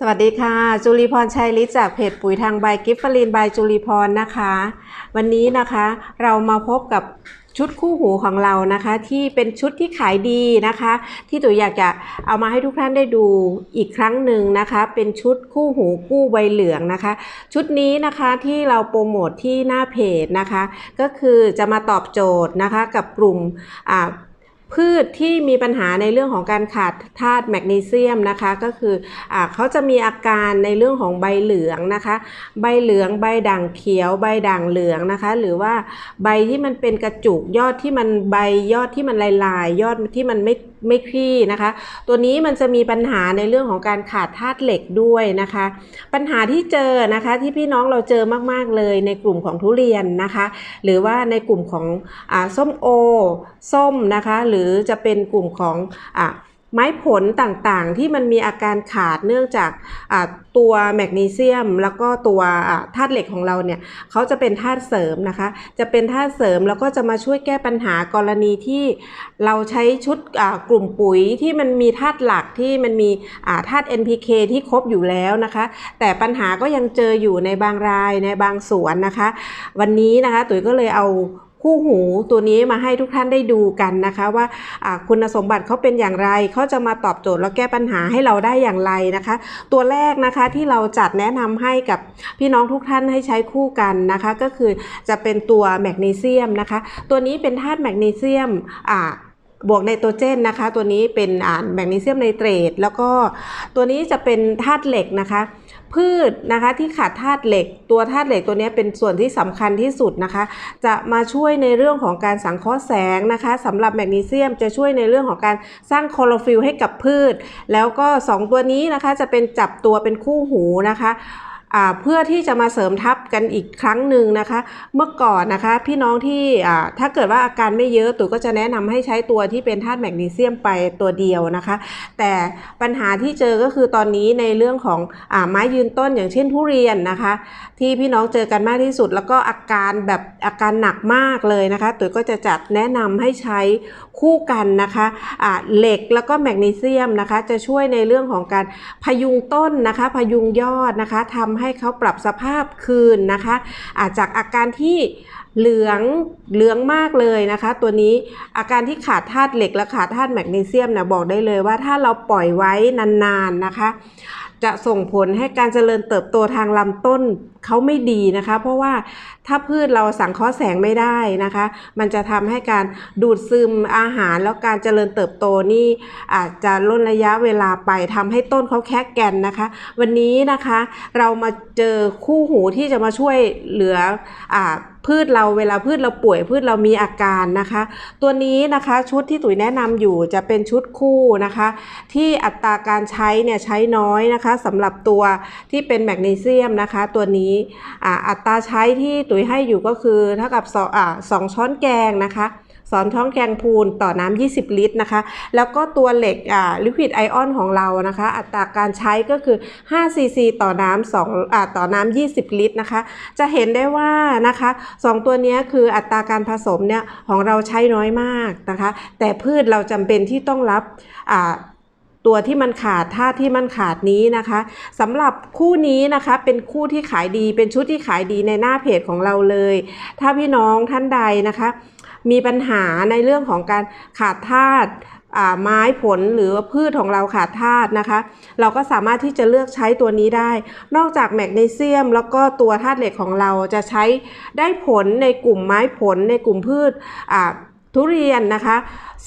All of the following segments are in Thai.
สวัสดีค่ะ จุลีพรชัยฤทธิ์จากเพจปุ๋ยทางใบกิฟฟลินบายจุลีพรนะคะ วันนี้นะคะเรามาพบกับชุดคู่หูของเรานะคะ ที่เป็นชุดที่ขายดีนะคะ ที่ตุ๋ยอยากจะเอามาให้ทุกท่านได้ดูอีกครั้งหนึ่งนะคะ เป็นชุดคู่หูกู้ใบเหลืองนะคะ ชุดนี้นะคะที่เราโปรโมทที่หน้าเพจนะคะ ก็คือจะมาตอบโจทย์นะคะกับกลุ่มอ่า พืชที่มีปัญหาในเรื่องของการขาดธาตุแมกนีเซียมนะคะก็คืออเขาจะมีอาการในเรื่องของใบเหลืองนะคะ ใบเหลืองใบด่างเขียว ใบด่างเหลืองนะคะ หรือว่าใบที่มันเป็นกระจุกยอดที่มันใบยอดที่มันลายลายๆยอดที่มันไม่ไม่คลี่นะคะ ตัวนี้มันจะมีปัญหาในเรื่องของการขาดธาตุเหล็กด้วยนะคะ ปัญหาที่เจอนะคะที่พี่น้องเราเจอมากๆเลยในกลุ่มของทุเรียนนะคะ หรือว่าในกลุ่มของอส้มโอ ส้มนะคะหรือจะเป็นกลุ่มของอไม้ผลต่างๆ ที่มันมีอาการขาดเนื่องจากตัวแมกนีเซียม แล้วก็ตัวธาตุเหล็กของเราเนี่ยเขาจะเป็นธาตุเสริมนะคะ จะเป็นธาตุเสริมแล้วก็จะมาช่วยแก้ปัญหากรณีที่เราใช้ชุดกลุ่มปุ๋ยที่มันมีธาตุหลักที่มันมีธาตุ NPK ที่ครบอยู่แล้วนะคะ แต่ปัญหาก็ยังเจออยู่ในบางรายในบางสวนนะคะ วันนี้นะคะตุ๋ยก็เลยเอา คู่หูตัวนี้มาให้ทุกท่านได้ดูกันนะคะว่าคุณสมบัติเขาเป็นอย่างไรเขาจะมาตอบโจทย์และแก้ปัญหาให้เราได้อย่างไรนะคะ ตัวแรกนะคะที่เราจัดแนะนำให้กับพี่น้องทุกท่านให้ใช้คู่กันนะคะ ก็คือจะเป็นตัวแมกนีเซียมนะคะ ตัวนี้เป็นธาตุแมกนีเซียมอ่า บวกไนโตรเจนนะคะ ตัวนี้เป็นอ่าแมกนีเซียมไนเตรตแล้วก็ตัวนี้จะเป็นธาตุเหล็กนะคะ พืชนะคะที่ขาดธาตุเหล็ก ตัวธาตุเหล็กตัวนี้เป็นส่วนที่สำคัญที่สุดนะคะ จะมาช่วยในเรื่องของการสังเคราะห์แสงนะคะสำหรับแมกนีเซียมจะช่วยในเรื่องของการสร้างคลอโรฟิลให้กับพืช แล้วก็ 2 ตัวนี้นะคะจะเป็นจับตัวเป็นคู่หูนะคะ เพื่อที่จะมาเสริมทับกันอีกครั้งหนึ่งนะคะ เมื่อก่อนนะคะพี่น้องที่ถ้าเกิดว่าอาการไม่เยอะตุ๋ยก็จะแนะนำให้ใช้ตัวที่เป็นธาตุแมกนีเซียมไปตัวเดียวนะคะ แต่ปัญหาที่เจอก็คือตอนนี้ในเรื่องของอไม้ยืนต้นอย่างเช่นทุเรียนนะคะ ที่พี่น้องเจอกันมากที่สุด แล้วก็อาการแบบอาการหนักมากเลยนะคะตุ๋ยก็จะจัดแนะนำให้ใช้คู่กันนะคะอ่าเหล็กแล้วก็แมกนีเซียมนะคะ จะช่วยในเรื่องของการพยุงต้นนะคะ พยุงยอดนะคะทำใให้เขาปรับสภาพคืนนะคะอาจจากอาการที่ เหลืองเหลืองมากเลยนะคะ ตัวนี้อาการที่ขาดธาตุเหล็กและขาดธาตุแมกนีเซียมนะบอกได้เลยว่าถ้าเราปล่อยไว้นานๆนะคะ จะส่งผลให้การเจริญเติบโตทางลำต้นเขาไม่ดีนะคะ เพราะว่าถ้าพืชเราสังเคราะห์แสงไม่ได้นะคะ มันจะทำให้การดูดซึมอาหารแล้วการเจริญเติบโตนี่อาจจะล่นระยะเวลาไปทำให้ต้นเขาแคกแกนนะคะ วันนี้นะคะเรามาเจอคู่หูที่จะมาช่วยเหลืออ่า พืชเราเวลาพืชเราป่วยพืชเรามีอาการนะคะ ตัวนี้นะคะชุดที่ตุ๋ยแนะนำอยู่จะเป็นชุดคู่นะคะ ที่อัตราการใช้เนี่ยใช้น้อยนะคะสำหรับตัวที่เป็นแมกนีเซียมนะคะ ตัวนี้อ่าอัตราใช้ที่ตุ๋ยให้อยู่ก็คือเท่ากับสองอ่าสองช้อนแกงนะคะ สอนช้อนแกงพูนต่อน้ำ 20 ลิตรนะคะ แล้วก็ตัวเหล็กอ่าลิควิดไอออนของเรานะคะ อัตราการใช้ก็คือ5ซีซีต่อน้ำ2อ่าต่อน้ำ 20 ลิตรนะคะ จะเห็นได้ว่านะคะสองตัวนี้คืออัตราการผสมเนี่ยของเราใช้น้อยมากนะคะ แต่พืชเราจำเป็นที่ต้องรับอ่าตัวที่มันขาดธาตุที่มันขาดนี้นะคะสำหรับคู่นี้นะคะเป็นคู่ที่ขายดีเป็นชุดที่ขายดีในหน้าเพจของเราเลย ถ้าพี่น้องท่านใดนะคะ มีปัญหาในเรื่องของการขาดธาตุไม้ผลหรือว่าพืชของเราขาดธาตุนะคะ เราก็สามารถที่จะเลือกใช้ตัวนี้ได้ นอกจากแมกนีเซียม แล้วก็ตัวธาตุเหล็กของเราจะใช้ได้ผลในกลุ่มไม้ผลในกลุ่มพืชอ่า ทุเรียนนะคะ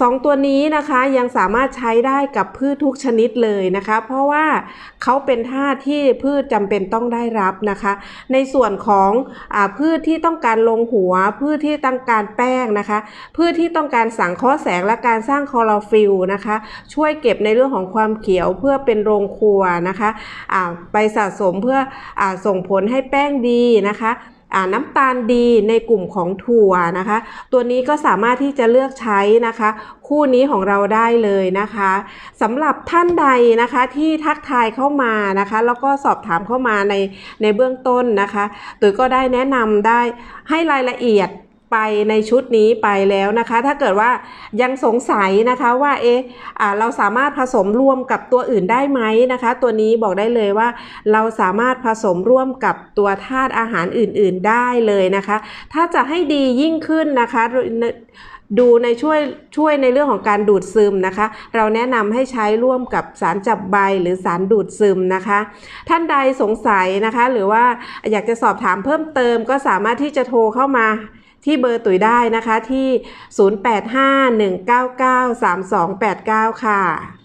สองตัวนี้นะคะยังสามารถใช้ได้กับพืชทุกชนิดเลยนะคะ เพราะว่าเขาเป็นธาตุที่พืชจำเป็นต้องได้รับนะคะ ในส่วนของอพืชที่ต้องการลงหัว พืชที่ต้องการแป้งนะคะ พืชที่ต้องการสังเคราะห์แสงและการสร้างคลอโรฟิลนะคะ ช่วยเก็บในเรื่องของความเขียวเพื่อเป็นโรงครัวนะคะไปสะสมเพื่ออส่งผลให้แป้งดีนะคะ น้ำตาลดีในกลุ่มของถั่วนะคะ ตัวนี้ก็สามารถที่จะเลือกใช้นะคะ คู่นี้ของเราได้เลยนะคะสำหรับท่านใดนะคะที่ทักทายเข้ามานะคะ แล้วก็สอบถามเข้ามาในในเบื้องต้นนะคะตุ๋ยก็ได้แนะนำได้ให้รายละเอียด ไปในชุดนี้ไปแล้วนะคะ ถ้าเกิดว่ายังสงสัยนะคะว่าเอ๊ะอ่าเราสามารถผสมร่วมกับตัวอื่นได้ไหมนะคะ ตัวนี้บอกได้เลยว่า เราสามารถผสมร่วมกับตัวธาตุอาหารอื่นๆได้เลยนะคะ ถ้าจะให้ดียิ่งขึ้นนะคะ ดูในช่วยช่วยในเรื่องของการดูดซึมนะคะ เราแนะนำให้ใช้ร่วมกับสารจับใบหรือสารดูดซึมนะคะ ท่านใดสงสัยนะคะ หรือว่าอยากจะสอบถามเพิ่มเติมก็สามารถที่จะโทรเข้ามาที่เบอร์ตุ๋ยได้นะคะที่ 0851993289 ค่ะ